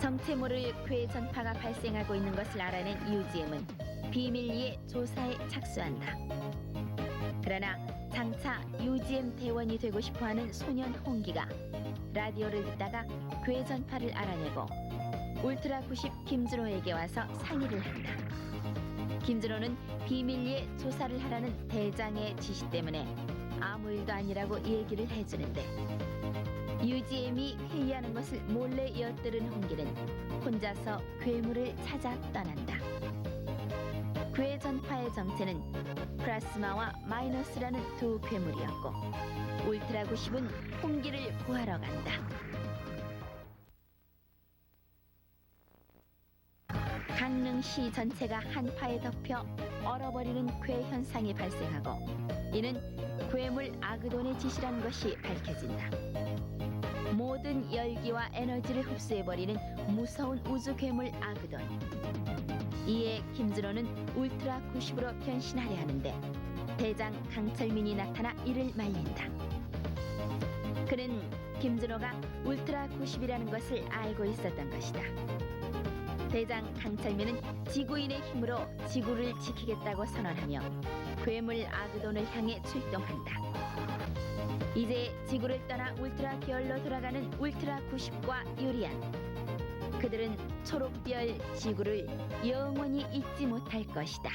정체 모를 괴 전파가 발생하고 있는 것을 알아낸 UGM은 비밀리에 조사에 착수한다. 그러나 장차 UGM 대원이 되고 싶어하는 소년 홍기가 라디오를 듣다가 괴 전파를 알아내고 울트라 90 김준호에게 와서 상의를 한다. 김준호는 비밀리에 조사를 하라는 대장의 지시 때문에 아무 일도 아니라고 얘기를 해주는데 UGM이 회의하는 것을 몰래 엿들은 홍기는 혼자서 괴물을 찾아 떠난다. 괴 전파의 정체는 플라스마와 마이너스라는 두 괴물이었고 울트라 90은 홍기를 구하러 간다. 강릉시 전체가 한파에 덮여 얼어버리는 괴 현상이 발생하고 이는 괴물 아그돈의 짓이라는 것이 밝혀진다. 모든 열기와 에너지를 흡수해버리는 무서운 우주 괴물 아그돈. 이에 김준호는 울트라 90으로 변신하려 하는데 대장 강철민이 나타나 이를 말린다. 그는 김준호가 울트라 90이라는 것을 알고 있었던 것이다. 대장 강철민은 지구인의 힘으로 지구를 지키겠다고 선언하며 괴물 아그돈을 향해 출동한다. 이제 지구를 떠나 울트라 계열로 돌아가는 울트라 90과 유리안. 그들은 초록별 지구를 영원히 잊지 못할 것이다.